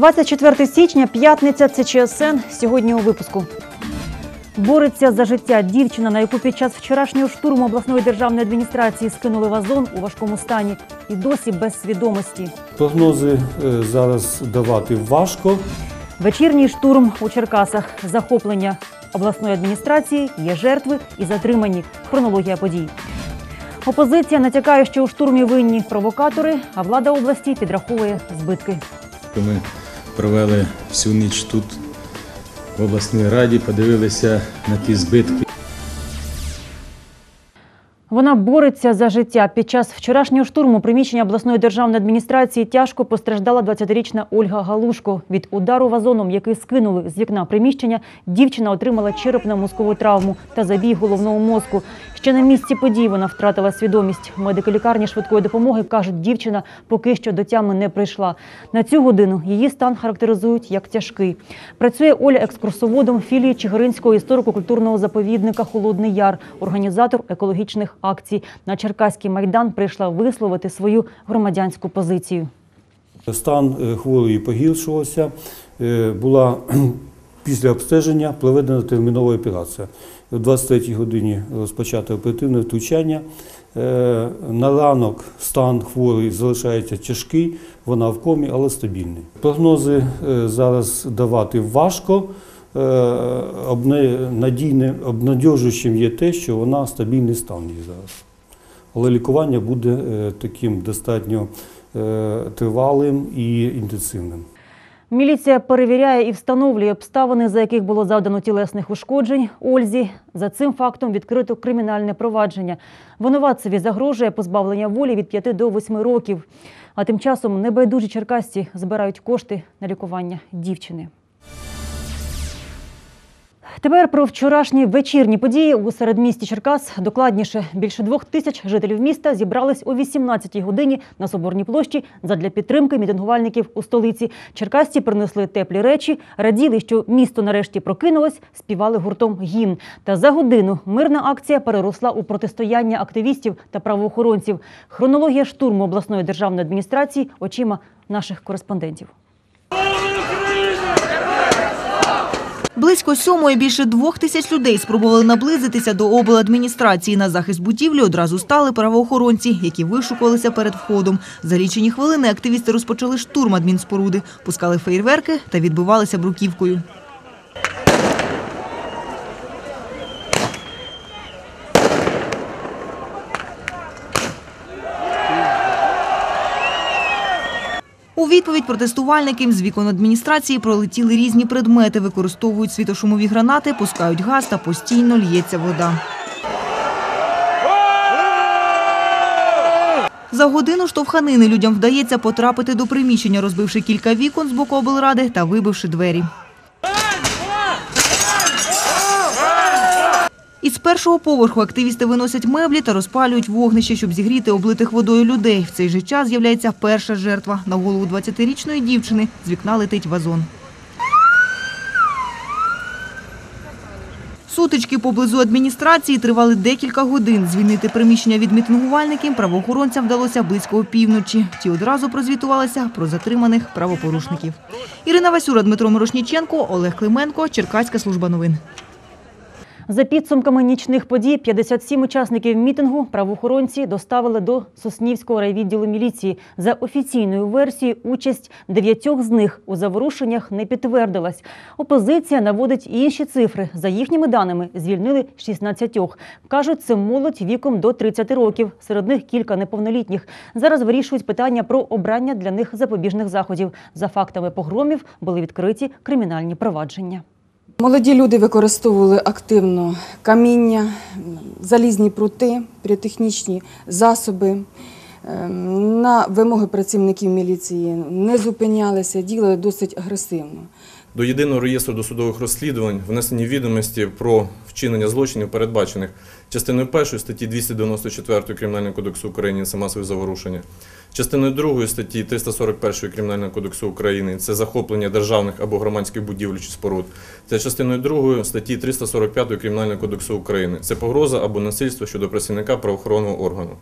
24 січня, п'ятниця, це ЧСН. Сьогодні у випуску. Бореться за життя дівчина, на яку під час вчорашнього штурму обласної державної адміністрації скинули вазон у важкому стані і досі без свідомості. Прогнози е, зараз давати важко. Вечірній штурм у Черкасах, захоплення обласної адміністрації, є жертви і затримані. Хронологія подій. Опозиція натякає, що у штурмі винні провокатори, а влада області підраховує збитки. Ми провели всю ніч тут, в обласній раді, подивилися на ті збитки. Вона бореться за життя. Під час вчорашнього штурму приміщення обласної державної адміністрації тяжко постраждала 20-річна Ольга Галушко. Від удару вазоном, який скинули з вікна приміщення, дівчина отримала черепно-мозкову травму та забій головного мозку. Ще на місці подій вона втратила свідомість. Медики лікарні швидкої допомоги кажуть, дівчина поки що до тями не прийшла. На цю годину її стан характеризують як тяжкий. Працює Оля екскурсоводом філії Чигиринського історико-культурного заповідника Холодний Яр, організатор екологічних акцій. На Черкаський майдан прийшла висловити свою громадянську позицію. Стан е, хворої погіршувався. Е, Була після обстеження проведена термінова операція. О 23 годині розпочато оперативне втручання. Е, На ранок стан хворої залишається тяжкий, вона в комі, але стабільний. Прогнози е, зараз давати важко. Е, надійним, обнадіжуючим є те, що вона стабільний стан її зараз. Але лікування буде таким достатньо тривалим і інтенсивним. Міліція перевіряє і встановлює обставини, за яких було завдано тілесних ушкоджень Ользі. За цим фактом відкрито кримінальне провадження. Винуватцеві загрожує позбавлення волі від 5 до 8 років. А тим часом небайдужі черкасці збирають кошти на лікування дівчини. Тепер про вчорашні вечірні події у середмісті Черкас. Докладніше, більше двох тисяч жителів міста зібрались о 18-й годині на Соборній площі задля підтримки мітингувальників у столиці. Черкасці принесли теплі речі, раділи, що місто нарешті прокинулось, співали гуртом гімн. Та за годину мирна акція переросла у протистояння активістів та правоохоронців. Хронологія штурму обласної державної адміністрації очима наших кореспондентів. Близько сьомої більше двох тисяч людей спробували наблизитися до обладміністрації. На захист будівлі одразу стали правоохоронці, які вишукувалися перед входом. За лічені хвилини активісти розпочали штурм адмінспоруди, пускали фейерверки та відбивалися бруківкою. У відповідь протестувальникам з вікон адміністрації пролетіли різні предмети, використовують світошумові гранати, пускають газ та постійно л'ється вода. За годину штовханини людям вдається потрапити до приміщення, розбивши кілька вікон з боку облради та вибивши двері. Із першого поверху активісти виносять меблі та розпалюють вогнище, щоб зігріти облитих водою людей. В цей же час з'являється перша жертва. На голову 20-річної дівчини з вікна летить вазон. Сутички поблизу адміністрації тривали декілька годин. Звільнити приміщення від мітингувальників правоохоронцям вдалося близько опівночі. Ті одразу прозвітувалися про затриманих правопорушників. Ірина Васюра, Дмитро Мирошніченко, Олег Клименко, Черкаська служба новин. За підсумками нічних подій, 57 учасників мітингу правоохоронці доставили до Соснівського райвідділу міліції. За офіційною версією, участь дев'ятьох з них у заворушеннях не підтвердилась. Опозиція наводить інші цифри. За їхніми даними, звільнили 16. Кажуть, це молодь віком до 30 років. Серед них кілька неповнолітніх. Зараз вирішують питання про обрання для них запобіжних заходів. За фактами погромів були відкриті кримінальні провадження. Молоді люди використовували активно каміння, залізні прути, піротехнічні засоби. Ем, На вимоги працівників міліції не зупинялися, діяли досить агресивно. До єдиного реєстру досудових розслідувань внесені відомості про вчинення злочинів, передбачених частиною 1 статті 294 Кримінального кодексу України це масове заворушення, частиною 2 статті 341 Кримінального кодексу України це захоплення державних або громадських будівель чи споруд, це частиною 2 статті 345 Кримінального кодексу України. Це погроза або насильство щодо працівника правоохоронного органу.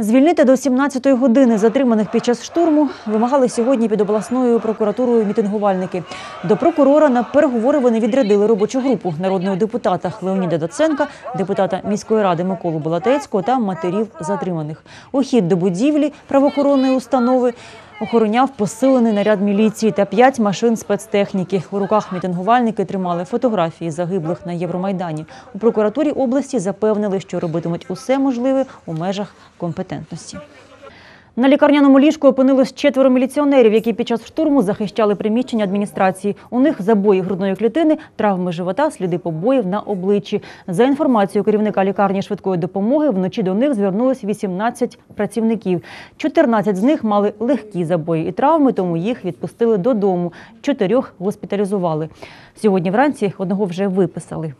Звільнити до 17-ї години затриманих під час штурму вимагали сьогодні під обласною прокуратурою мітингувальники. До прокурора на переговори вони відрядили робочу групу народного депутата Леоніда Доценка, депутата міської ради Миколу Балатецького та матерів затриманих. Ухід до будівлі правоохоронної установи охороняв посилений наряд міліції та п'ять машин спецтехніки. У руках мітингувальники тримали фотографії загиблих на Євромайдані. У прокуратурі області запевнили, що робитимуть усе можливе у межах компетентності. На лікарняному ліжку опинилось четверо міліціонерів, які під час штурму захищали приміщення адміністрації. У них забої грудної клітини, травми живота, сліди побоїв на обличчі. За інформацією керівника лікарні швидкої допомоги, вночі до них звернулось 18 працівників. 14 з них мали легкі забої і травми, тому їх відпустили додому. Чотирьох госпіталізували. Сьогодні вранці одного вже виписали.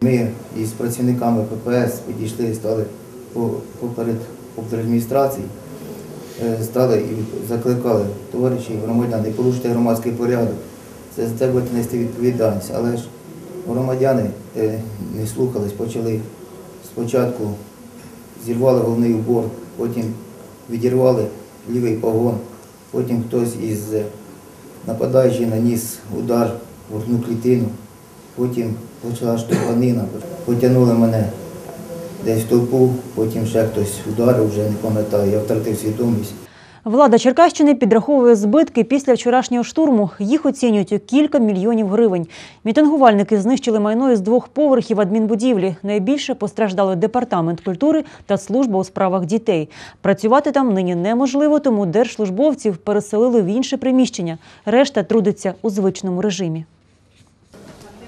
Ми із працівниками ППС підійшли, і стали поперед адміністрації, стали і закликали товариші громадян не порушити громадський порядок. Це за це будете нести відповідальність. Але ж громадяни е, не слухались, почали спочатку зірвали головний убор, потім відірвали лівий погон, потім хтось із е, нападаючих наніс удар в грудну клітину. Потім почала штовханина, потягнули мене десь в потім ще хтось ударив, вже не пам'ятаю, я втратив свідомість. Влада Черкащини підраховує збитки після вчорашнього штурму. Їх оцінюють у кілька мільйонів гривень. Мітингувальники знищили майно із двох поверхів адмінбудівлі. Найбільше постраждали департамент культури та служба у справах дітей. Працювати там нині неможливо, тому держслужбовців переселили в інше приміщення. Решта трудиться у звичному режимі.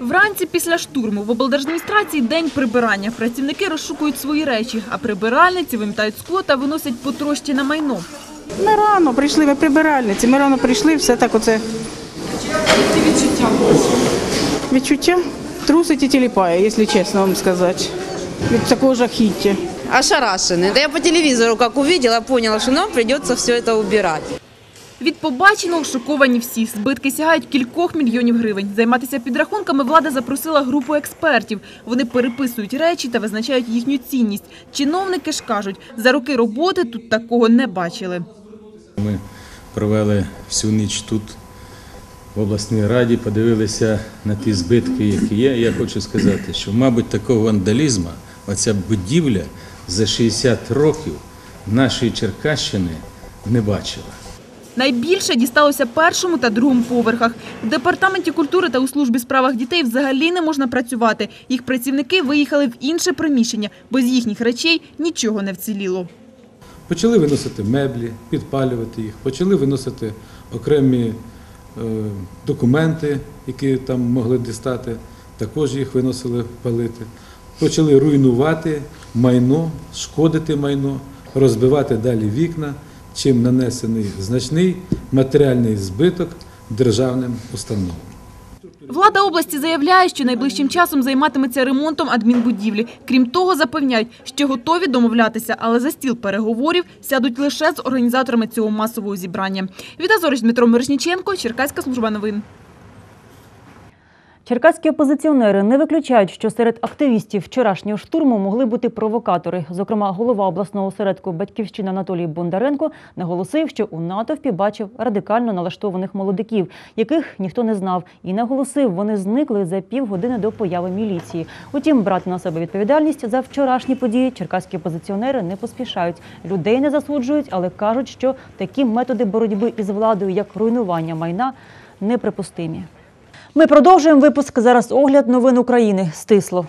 Вранці після штурму в облдержадміністрації день прибирання. Працівники розшукують свої речі, а прибиральниці вимітають скло та виносять потрощене майно. Ми рано прийшли, ми прибиральниці. Ми рано прийшли, все так оце. відчуття? Відчуття? Трусить і тіліпає, якщо чесно вам сказати. Від такого жахіття. ошарашены. Да я по телевизору как увидела, поняла, что нам придется все это убирать. Від побаченого шоковані всі. Збитки сягають кількох мільйонів гривень. Займатися підрахунками влада запросила групу експертів. Вони переписують речі та визначають їхню цінність. Чиновники ж кажуть, за роки роботи тут такого не бачили. Ми провели всю ніч тут, в обласній раді, подивилися на ті збитки, які є. Я хочу сказати, що, мабуть, такого вандалізму, оця будівля за 60 років нашої Черкащини не бачила. Найбільше дісталося першому та другому поверхах. В департаменті культури та у службі справах дітей взагалі не можна працювати. Їх працівники виїхали в інше приміщення, бо з їхніх речей нічого не вціліло. Почали виносити меблі, підпалювати їх, почали виносити окремі е, документи, які там могли дістати, також їх виносили палити. Почали руйнувати майно, шкодити майно, розбивати далі вікна, чим нанесений значний матеріальний збиток державним установам. Влада області заявляє, що найближчим часом займатиметься ремонтом адмінбудівлі. Крім того, запевняють, що готові домовлятися, але за стіл переговорів сядуть лише з організаторами цього масового зібрання. Віта Зорич, Дмитро Мирошніченко, Черкаська служба новин. Черкаські опозиціонери не виключають, що серед активістів вчорашнього штурму могли бути провокатори. Зокрема, голова обласного осередку Батьківщина Анатолій Бондаренко наголосив, що у натовпі бачив радикально налаштованих молодиків, яких ніхто не знав, і наголосив, вони зникли за півгодини до появи міліції. Утім, брати на себе відповідальність за вчорашні події черкаські опозиціонери не поспішають. Людей не засуджують, але кажуть, що такі методи боротьби із владою, як руйнування майна, неприпустимі. Ми продовжуємо випуск. Зараз огляд новин України. Стисло.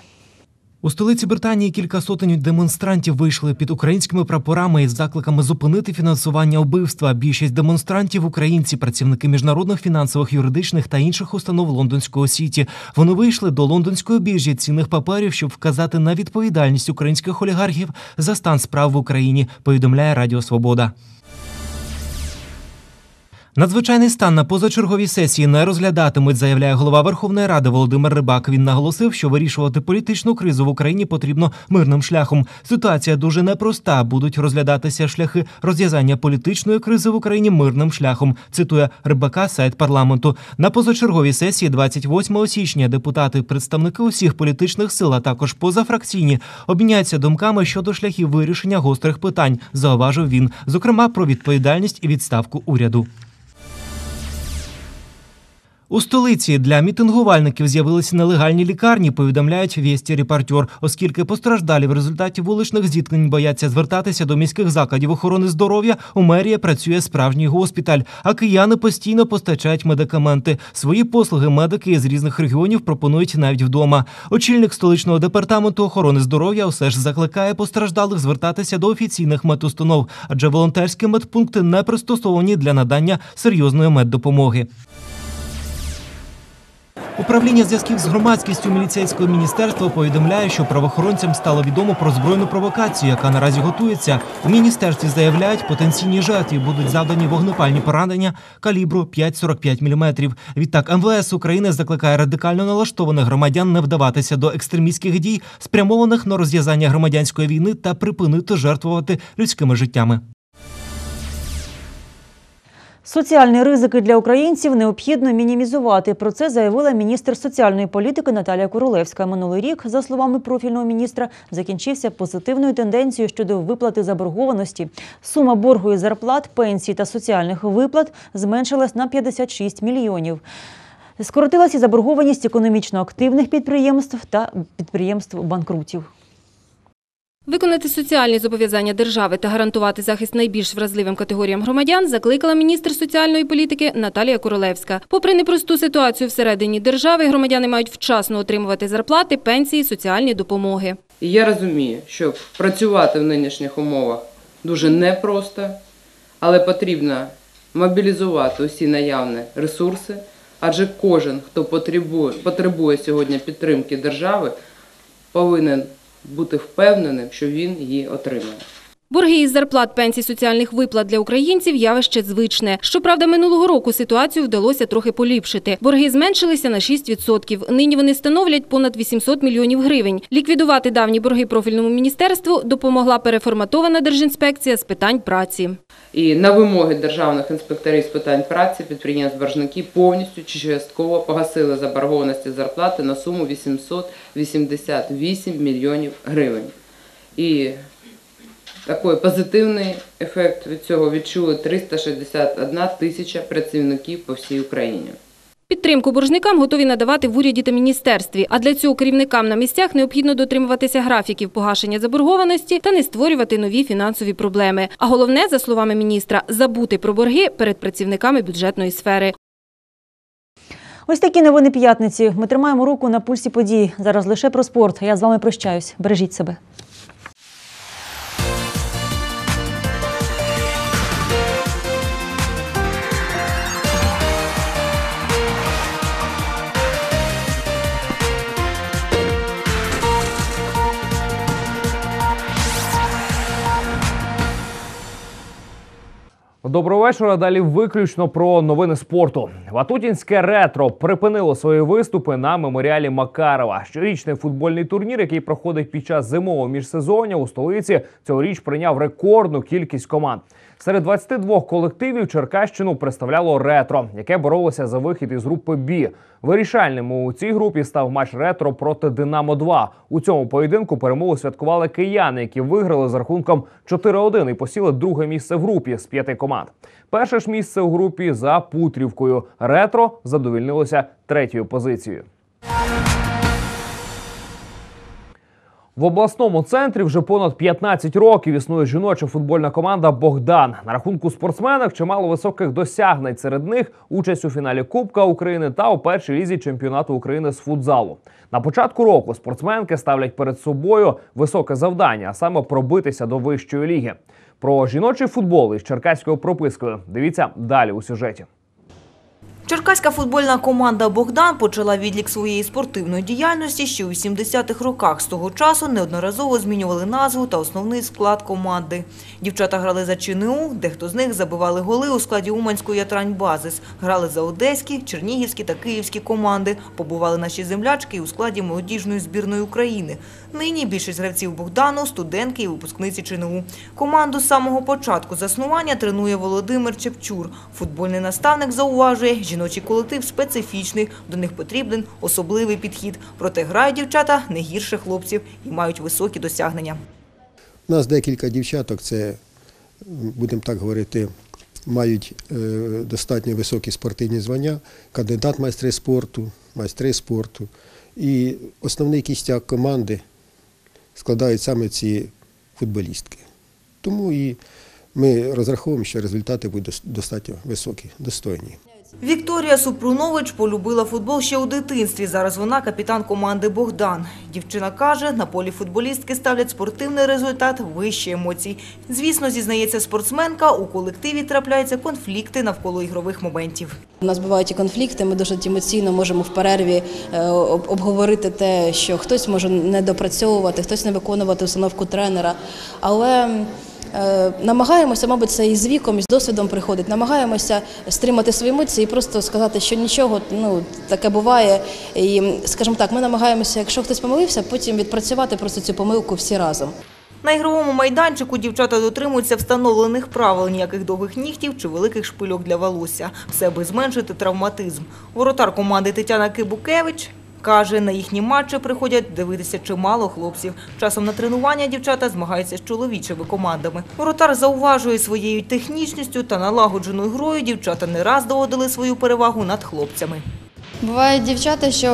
У столиці Британії кілька сотень демонстрантів вийшли під українськими прапорами із закликами зупинити фінансування вбивства. Більшість демонстрантів українці, працівники міжнародних фінансових, юридичних та інших установ лондонського сіті. Вони вийшли до лондонської біржі цінних паперів, щоб вказати на відповідальність українських олігархів за стан справ в Україні. Повідомляє Радіо Свобода. Надзвичайний стан на позачерговій сесії не розглядатимуть, заявляє голова Верховної Ради Володимир Рибак. Він наголосив, що вирішувати політичну кризу в Україні потрібно мирним шляхом. Ситуація дуже непроста. Будуть розглядатися шляхи розв'язання політичної кризи в Україні мирним шляхом. Цитує Рибака сайт парламенту. На позачерговій сесії 28 січня депутати, представники усіх політичних сил, а також позафракційні, обміняються думками щодо шляхів вирішення гострих питань. Зауважив він, зокрема про відповідальність і відставку уряду. У столиці для мітингувальників з'явилися нелегальні лікарні, повідомляють вісті репортер, оскільки постраждалі в результаті вуличних зіткнень бояться звертатися до міських закладів охорони здоров'я. У мерії працює справжній госпіталь, а кияни постійно постачають медикаменти. Свої послуги медики з різних регіонів пропонують навіть вдома. Очільник столичного департаменту охорони здоров'я все ж закликає постраждалих звертатися до офіційних медустанов, адже волонтерські медпункти не пристосовані для надання серйозної меддопомоги. Управління зв'язків з громадськістю міліцейського міністерства повідомляє, що правоохоронцям стало відомо про збройну провокацію, яка наразі готується. У міністерстві заявляють, потенційні жертві будуть завдані вогнепальні поранення калібру 5,45 мм. Відтак МВС України закликає радикально налаштованих громадян не вдаватися до екстремістських дій, спрямованих на розв'язання громадянської війни та припинити жертвувати людськими життями. Соціальні ризики для українців необхідно мінімізувати. Про це заявила міністр соціальної політики Наталія Королевська. Минулий рік, за словами профільного міністра, закінчився позитивною тенденцією щодо виплати заборгованості. Сума боргу із зарплат, пенсій та соціальних виплат зменшилась на 56 мільйонів. Скоротилася заборгованість економічно активних підприємств та підприємств банкрутів. Виконати соціальні зобов'язання держави та гарантувати захист найбільш вразливим категоріям громадян закликала міністр соціальної політики Наталія Королевська. Попри непросту ситуацію всередині держави, громадяни мають вчасно отримувати зарплати, пенсії, соціальні допомоги. Я розумію, що працювати в нинішніх умовах дуже непросто, але потрібно мобілізувати усі наявні ресурси, адже кожен, хто потребує, потребує сьогодні підтримки держави, повинен бути впевненим, що він її отримає. Борги із зарплат, пенсій, соціальних виплат для українців явище звичне. Щоправда, минулого року ситуацію вдалося трохи поліпшити. Борги зменшилися на 6%. Нині вони становлять понад 800 мільйонів гривень. Ліквідувати давні борги профільному міністерству допомогла переформатована Держінспекція з питань праці. І на вимоги державних інспекторів з питань праці підприємств-боржники повністю чи частково погасили заборгованості зарплати на суму 888 мільйонів гривень. І такий позитивний ефект від цього відчули 361 тисяча працівників по всій Україні. Підтримку боржникам готові надавати в уряді та міністерстві. А для цього керівникам на місцях необхідно дотримуватися графіків погашення заборгованості та не створювати нові фінансові проблеми. А головне, за словами міністра, забути про борги перед працівниками бюджетної сфери. Ось такі новини п'ятниці. Ми тримаємо руку на пульсі подій. Зараз лише про спорт. Я з вами прощаюсь. Бережіть себе. Доброго вечора. Далі виключно про новини спорту. Ватутінське ретро припинило свої виступи на меморіалі Макарова. Щорічний футбольний турнір, який проходить під час зимового міжсезоння у столиці, цьогоріч прийняв рекордну кількість команд. Серед 22 колективів Черкащину представляло ретро, яке боролося за вихід із групи Бі. Вирішальним у цій групі став матч ретро проти Динамо 2 У цьому поєдинку перемогу святкували кияни, які виграли з рахунком 4-1 і посіли друге місце в групі з п'яти команд. Перше ж місце у групі за Путрівкою. Ретро задовільнилося третьою позицією. В обласному центрі вже понад 15 років існує жіноча футбольна команда Богдан. На рахунку спортсменок чимало високих досягнень. Серед них участь у фіналі Кубка України та у першій лізі чемпіонату України з футзалу. На початку року спортсменки ставлять перед собою високе завдання, а саме пробитися до вищої ліги. Про жіночий футбол із черкаською пропискою. Дивіться далі у сюжеті. Черкаська футбольна команда «Богдан» почала відлік своєї спортивної діяльності ще у 70-х роках. З того часу неодноразово змінювали назву та основний склад команди. Дівчата грали за ЧНУ, дехто з них забивали голи у складі Уманської «Ятрань-Базис». Грали за одеські, чернігівські та київські команди. Побували наші землячки у складі молодіжної збірної України. Нині більшість гравців «Богдану» – студентки і випускниці ЧНУ. Команду з самого початку заснування тренує Володимир Чепчур. Футбольний наставник зауважує, жіночий колектив специфічний, до них потрібен особливий підхід. Проте грають дівчата не гірше хлопців і мають високі досягнення. У нас декілька дівчаток, це, будемо так говорити, мають е, достатньо високі спортивні звання, кандидат майстри спорту, майстри спорту. І основний кістяк команди складають саме ці футболістки. Тому і ми розраховуємо, що результати будуть достатньо високі, достойні. Вікторія Супрунович полюбила футбол ще у дитинстві. Зараз вона капітан команди «Богдан». Дівчина каже, на полі футболістки ставлять спортивний результат вище емоцій. Звісно, зізнається спортсменка, у колективі трапляються конфлікти навколо ігрових моментів. У нас бувають і конфлікти. Ми дуже емоційно можемо в перерві е, обговорити те, що хтось може не допрацьовувати, хтось не виконувати установку тренера. Але намагаємося, мабуть, це і з віком, і з досвідом приходить. Намагаємося стримати свої емоції і просто сказати, що нічого, ну таке буває. І, скажімо так, ми намагаємося, якщо хтось помилився, потім відпрацювати просто цю помилку всі разом. На ігровому майданчику дівчата дотримуються встановлених правил, ніяких довгих нігтів чи великих шпильок для волосся. Все аби зменшити травматизм. Воротар команди Тетяна Кибукевич каже, на їхні матчі приходять дивитися чимало хлопців. Часом на тренування дівчата змагаються з чоловічими командами. Воротар зауважує своєю технічністю та налагодженою грою дівчата не раз доводили свою перевагу над хлопцями. Бувають дівчата, що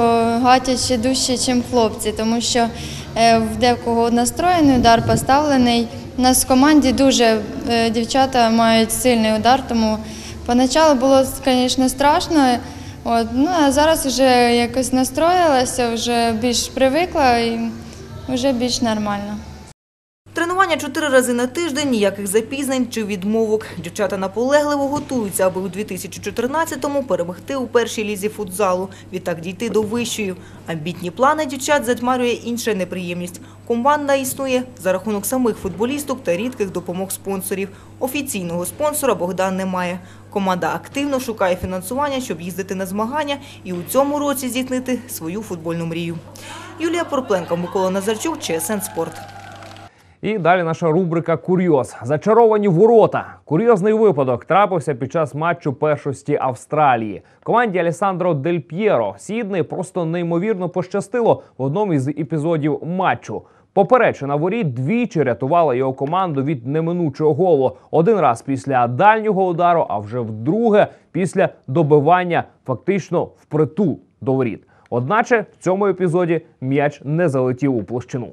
гатять ще дужче, ніж хлопці, тому що е, в декого настроєний удар поставлений. У нас в команді дуже е, дівчата мають сильний удар, тому поначалу було, звісно, страшно. От, ну, а зараз вже якось настроїлася, вже більш привикла і вже більш нормально. Тренування чотири рази на тиждень, ніяких запізнень чи відмовок. Дівчата наполегливо готуються, аби у 2014-му перемогти у першій лізі футзалу, відтак дійти до вищої. Амбітні плани дівчат затьмарює інша неприємність. Команда існує за рахунок самих футболісток та рідких допомог спонсорів. Офіційного спонсора Богдан не має. Команда активно шукає фінансування, щоб їздити на змагання і у цьому році здійснити свою футбольну мрію. Юлія Порпленко, Микола Назарчук, ЧСН Спорт. І далі наша рубрика Курйоз. Зачаровані ворота. Курйозний випадок трапився під час матчу першості Австралії. Команді Алісандро Дель П'єро Сідней просто неймовірно пощастило в одному із епізодів матчу. Поперечина воріт двічі рятувала його команду від неминучого голу. Один раз після дальнього удару, а вже вдруге після добивання фактично впритул до воріт. Одначе в цьому епізоді м'яч не залетів у площину.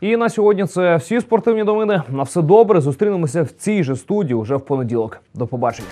І на сьогодні це всі спортивні новини. На все добре. Зустрінемося в цій же студії вже в понеділок. До побачення.